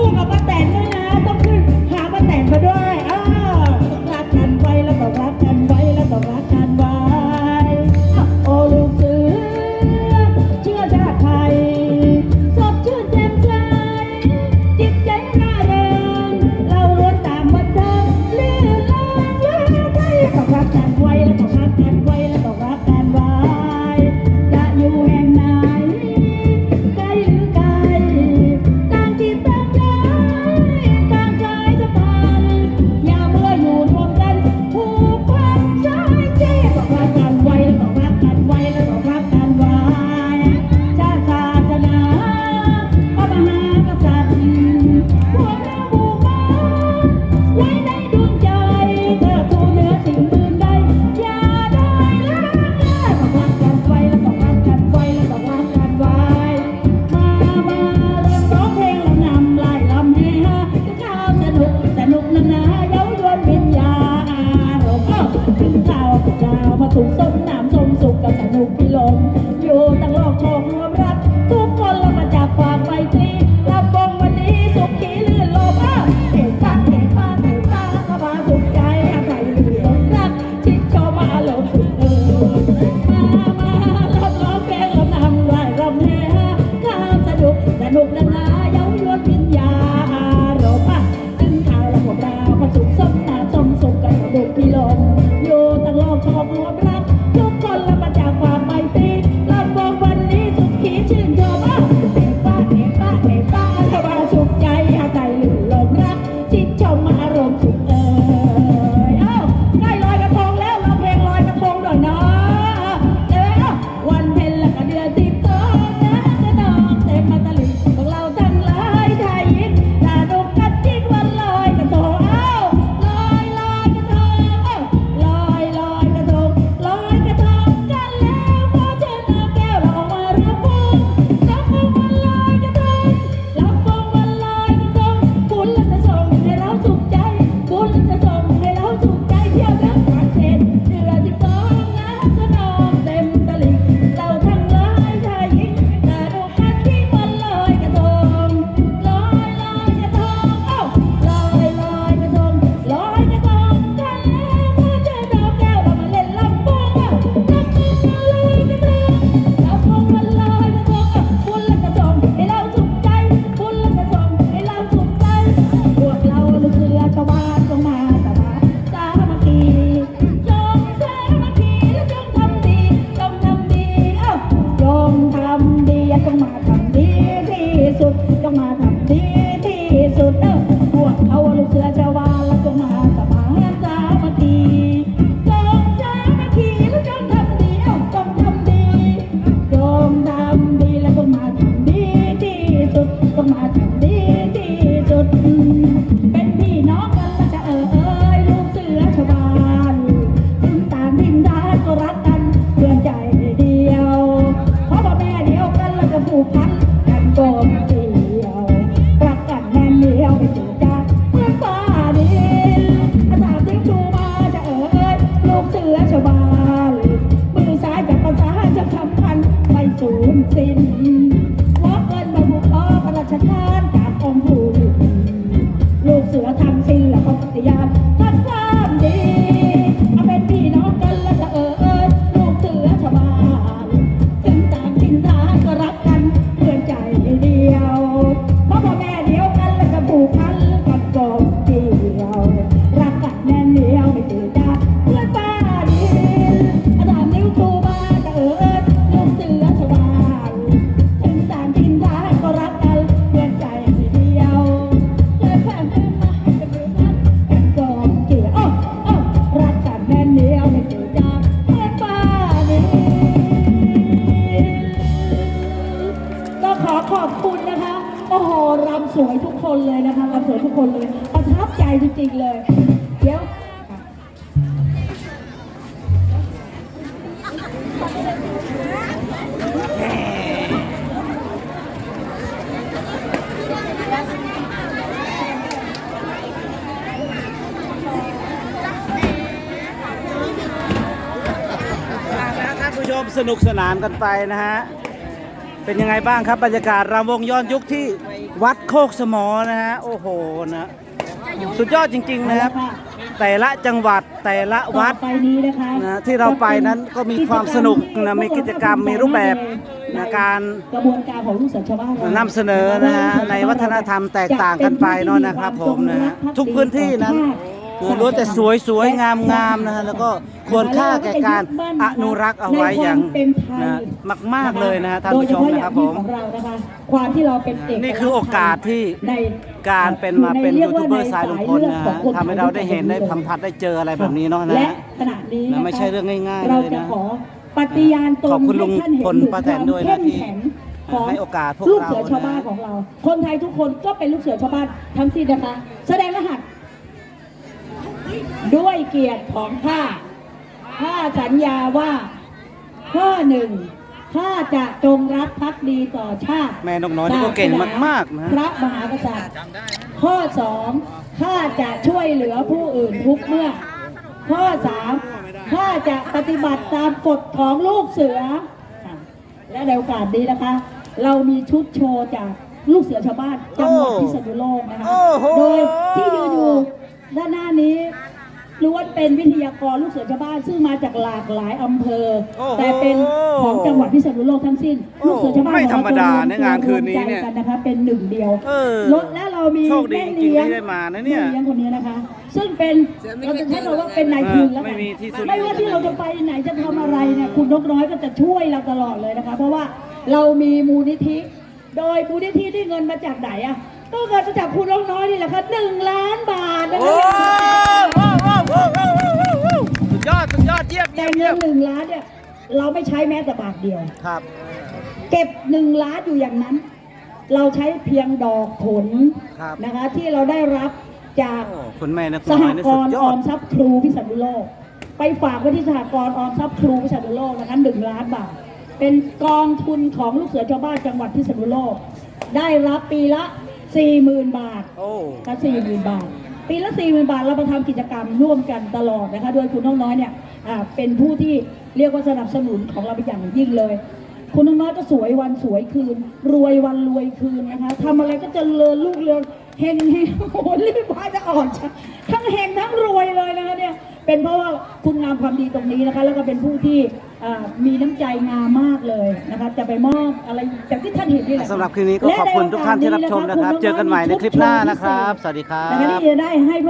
Бога. รักกันเพื่อนใจ สวยทุกคนเลยนะคะรำสวยทุกคนเลย ประทับใจจริงๆเลย เดี๋ยวแล้วท่านผู้ชมสนุกสนานกันไปนะฮะ เป็นยังไงบ้างครับบรรยากาศรำวงย้อนยุคที่ วัดโคกสมอนะฮะโอ้โหนะสุดยอดจริง ๆ นะครับ แต่ละจังหวัดแต่ละวัดต่อไปนี้นะคะนะที่เราไปนั้นก็มีความสนุกนะมีกิจกรรมมีรูปแบบนะการกระบวนการของลูกเสือชาวบ้านเรานำเสนอนะฮะในวัฒนธรรมแตกต่างกันไปเนาะนะครับผมนะฮะทุกพื้นที่นั้น ล้วนแต่สวยสวยงามงามนะฮะแล้วก็ควรค่าแก่การอนุรักษ์เอาไว้อย่างนะมาก ๆเลยนะฮะท่านผู้ชมนะครับผมโดยเฉพาะอย่างยิ่งของเรานะคะความที่เราเป็นเอกนี่คือโอกาสที่ในการเป็นมาเป็นในยูทูบเบอร์สายลุงพลนะขอฮะงคนทำให้เราได้เห็นได้สัมผัสได้เจออะไรแบบนี้เนาะนะและฮะขณะนี้นะไม่ใช่เรื่องง่ายๆเราเลยนะจะขอปฏิญาณตนขอบคุณลุงให้ท่านเห็นพลป้าแตนด้วยนะที่ความเข้มแข็งของให้โอกาสพวกลูกเราเสือชาวบ้านนะของเรา คนไทยทุกคนก็เป็นลูกเสือชาวบ้านทั้งสิ้นนะคะ แสดงรหัส ด้วยเกียรติของข้าข้าสัญญาว่า ข้อหนึ่งข้าจะจงรักภักดีต่อชาติแม่นกน้อยนี่ก็เก่งมากๆนะพระมหากษัตริย์ข้อสองข้าจะช่วยเหลือผู้อื่นทุกเมื่อ ข้อสามข้าจะปฏิบัติตามกฎของลูกเสือค่ะและในโอกาสนี้นะคะ เรามีชุดโชว์จากลูกเสือชาวบ้านจังหวัดโอ้พิษณุโลกนะคะโอ้โหโดยที่ยืนอยู่ ด้านหน้านี้ล้วนเป็นวิทยากรลูกเสือชาวบ้าน ซึ่งมาจากหลากหลายอำเภอ โอ้โหแต่เป็นของจังหวัดพิษณุโลกทั้งสิ้นโอ้ลูกเสือชาวบ้านไม่ธรรมดาของนะงานคืนนี้เนี่ยรวมใจกันนะคะเป็นหนึ่งเดียวเออรถและเรามีโชคดีแม่จริงๆเลี้ยงที่ได้มานะเนี่ยแม่เลี้ยงคนนี้นะคะ ซึ่งเป็นเราจะใช้คำว่าเป็นนายทุนแล้วกันไม่มีที่สุด ไม่ว่าที่เราจะไปไหนจะทำอะไรเนี่ยคุณนกน้อยก็จะช่วยเราตลอดเลยนะคะ เพราะว่าเรามีมูลนิธิ โดยมูลนิธิที่เงินมาจากไหนอะ ก็เงินมาจากคุณนกน้อยนี่แหละค่ะหนึ่งล้านบาทนะโอ้คะโหโอ้โหโอ้โหโอ้โหโอ้โหสุดยอดสุดยอดเยี่ยมแต่เยี่ยมเงิเยี่ยนมหนึ่งล้านเนี่ยเราไม่ใช้แม้แต่บาทเดียว ครับ เก็บหนึ่งล้านอยู่อย่างนั้น เราใช้เพียงดอกผลครับ นะคะ ที่เราได้รับจากโอ้คุณแม่นักสน้หอยนี่กสุรดณ์ยอออด มทรัพย์ครูพิษณุโลก ไปฝากไว้ที่สหกรณ์ออมทรัพย์ครูพิษณุโลกนะคะหนึ่งล้านบาท เป็นกองทุนของลูกเสือชาวบ้านจังหวัดพิษณุโลก ได้รับปีละ สี่หมื่นบาทโอ้ก็สี่หมื่นบาท ปีละสี่หมื่นบาทเราไปทำกิจกรรมร่วมกันตลอดนะคะ โดยคุณน้องน้อยเนี่ยอ่าเป็นผู้ที่เรียกว่าสนับสนุนของเราเป็นอย่างยิ่งเลย คุณน้องน้อยก็สวยวันสวยคืน รวยวันรวยคืนนะคะทำอะไรก็เจะเลิญลูกเรืองเฮงเฮงโอ้โหรีบพาจะอ่อนจ้ะทั้งเฮงทั้งรวยเลยนะคะเนี่ยเป็นเพราะว่าคุณงามความดีตรงนี้นะคะ แล้วก็เป็นผู้ที่อ่า มีน้ำใจงามมากเลยนะคะจะไปมอบอะไรอย่างที่ท่านเห็นนี่แหละะสำหรับคลิปนี้ก็ขอบคุณทุกท่านที่รับชมนะครับ เจอกันใหม่ในคลิปหน้านะครับ สวัสดีครันะคะบที่จะได้ให้พวก